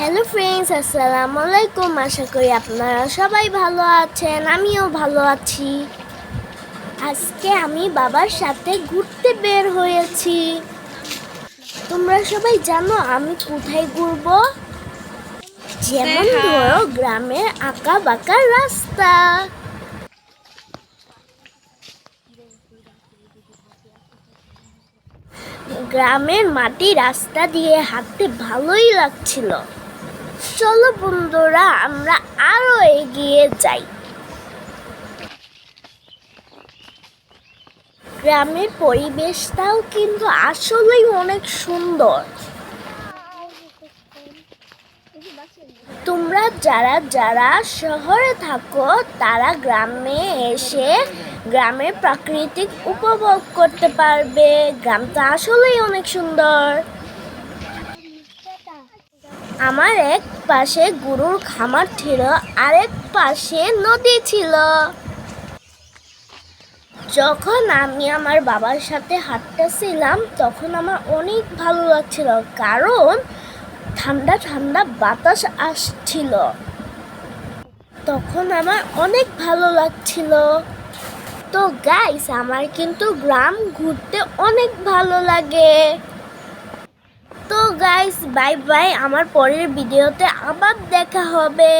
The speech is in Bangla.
হ্যালো ফ্রেন্ডস আসসালামু আলাইকুম। আশা করি আপনারা সবাই ভালো আছেন আমিও ভালো আছি। আজকে আমি বাবার সাথে ঘুরতে বের হয়েছি। তোমরা সবাই জানো আমি কোথায় ঘুরবো? যেমন ধরো গ্রামের আঁকা বাঁকা রাস্তা। গ্রামের মাটি রাস্তা দিয়ে হাঁটতে ভালোই লাগছিল। চলো বন্ধুরা, আমরা আরও এগিয়ে যাই। গ্রামের পরিবেশটাও কিন্তু আসলেই অনেক সুন্দর। তোমরা যারা যারা শহরে থাকো, তারা গ্রামে এসে গ্রামের প্রাকৃতিক উপভোগ করতে পারবে। গ্রামটা আসলেই অনেক সুন্দর। আমার এক পাশে গরুর খামার ছিল, আরেক পাশে নদী ছিল। যখন আমি আমার বাবার সাথে হাঁটতেছিলাম, তখন আমার অনেক ভালো লাগছিল, কারণ ঠান্ডা ঠান্ডা বাতাস আসছিল। তখন আমার অনেক ভালো লাগছিল। তো গাইস আমার কিন্তু গ্রাম ঘুরতে অনেক ভালো লাগে। গাইস বাই বাই আমার পরের ভিডিওতে আবার দেখা হবে।